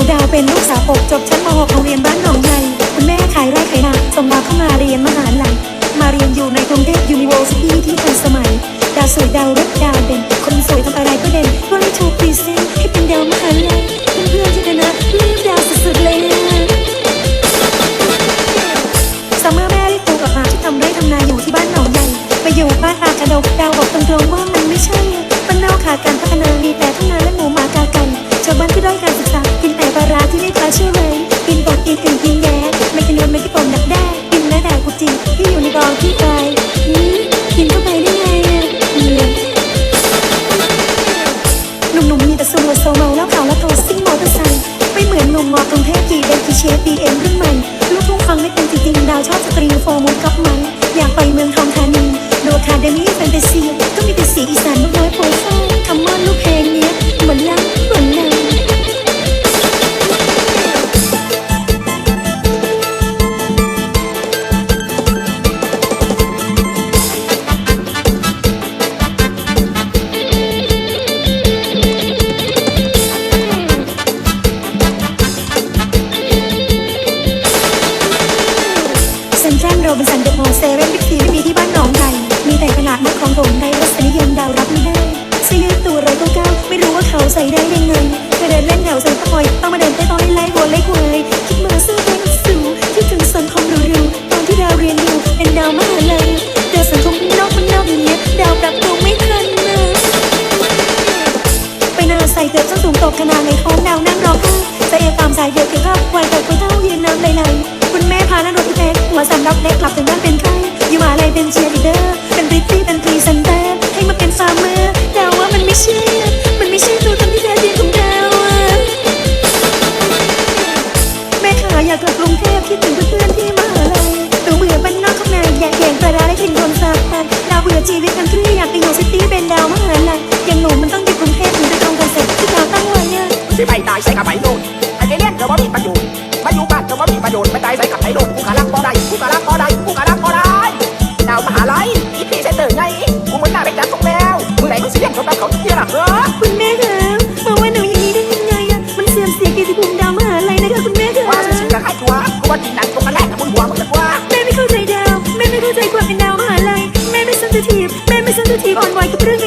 นูดาวเป็นลูกสาวอกจบชั้นม .6 โรงเรียนบ้านหนองใหญ่คุณแม่ขายไร่ขายนาส่งดาวเข้ามาเรียนมหาลัยมาเรียนอยู่ในกรุงเทพยูนิเวอร์ซิตี้ที่ทันสมัย ดาวสวยดาวรุ่ดาวเด่นคนสวยทำอะไรก็เด่นก็เลยถูกพรีเซนต์ให้เป็นดาวมหาลัยเพื่อนๆที่คณะรีบดาวสุดๆเลยซัมเมอร์แม่ได้ตัวกับอาที่ทำไร่ทำนาอยู่ที่บ้านหนองใหญ่ไปอยู่บ้านอากระดกดาวบอกตรงๆว่ามันไม่ใช่อะบ้านนอกขาดการพัฒนามีแต่ทุ่งนา อยู่ในกองที่ไกลอืมกินเข้าไปได้ไงอะอืมหนุ่มๆมีแต่สูงโซเมาแล้วขาวและโทซิ่งมอเตอร์ไซค์ไม่เหมือนหนุ่มมอกรุงเทพกี่เบนกี่เชฟบีเอ็มรุ่นใหม่ลูกทุ่งฟังไม่เป็นจริงๆดาวชอบสตรีโฟร์มูดกับมัน อยากไปเมือง เซ็นทรัลโรบินสันเดอะมอลล์เซเว่นบิ๊กซีไม่มีที่บ้านหนองไก่มีแต่ขนาดเมื่อของผมได้รสนิยมดาวรับไม่ได้เสื้อยืดตัวไรก็ก้าวไม่รู้ว่าเขาใส่ได้ยังไงเธอเดินเล่นแถวเซ็นทรัลพอยต้องมาเดินใต้ต้นไล่หัวไล่ควายคิดมาสู้อเป็นสูคิดถึงสังคมหรูๆตอนที่ดาวเรียนอยู่เป็นดาวมหาลัยเจอสังคมนอกมันนอกอย่างเงี้ยดาวปรับตัวไม่ทันนะไปนาใส่เกือบส้นสูงตกขนาดในท้องดาวนั่งร้องไห้ใจเอวตามสายเดือดเกี่ยวกับวัยตกไปเท่ายืนน้ำไหลๆคุณแม่พานั่งรถอีแท็ก หัวสามรับเล็กกลับถึงบ้านเป็นไข้อยู่มหาลัยเป็นเชียร์ลีเดอร์เป็นริตตี้เป็นพรีเซนเตอร์ให้มาเป็นฟาร์มเมอร์ดาวว่ามันไม่ใช่มันไม่ใช่ตัวตนที่แท้จริงของดาวอแม่ขาอยากกลับกรุงเทพคิดถึงเพื่อนๆที่มหาลัยหนูเบื่อบ้านนอกข้างในอยากแข่งปลาร้าและกินโดนสาบานดาวเบื่อชีวิตคันทรีอยากไปอยู่ซิตี้เป็นดาวมหาลัยอย่างหนูมันต้องอยู่กรุงเทพถึงจะตรงคอนเซ็ปต์ที่ดาวตั้งไว้อะสิไปตายใส่กับไปโดนไอ้เจเลี่ยนเธอว่ามีประโยชน์ มาอยู่บ้านเธอว่ามีประโยชน์ไปตายใส่กับไอ้โดนกูกะลักบ่ได้กูกะลักบ่ได้กูกะลักบ่ได้ดาวมหาลัยอีพีเซนเตอร์ไงกูเหมือนหน้าไปจัดส่งแล้วมึงไหนมึงสิเลี่ยนเขาตามเขาทุกทีล่ะเออคุณแม่คะมาว่าหนูอย่างนี้ได้ยังไงอะมันเสื่อมเสียเกียรติภูมิดาวมหาลัยนะคะคุณแม่คะว่าสิจะให้ชัวกูว่าจริงนังตรงกันแรกกับมึงหัวมึงแต่ว่าแม่ไม่เข้าใจดาวแม่ไม่เข้าใจความเป็นดาวมหาลัยแม่ไม่เซนซิทีฟแม่ไม่เซนซิทีฟอ่อนไหวกับเรื่อง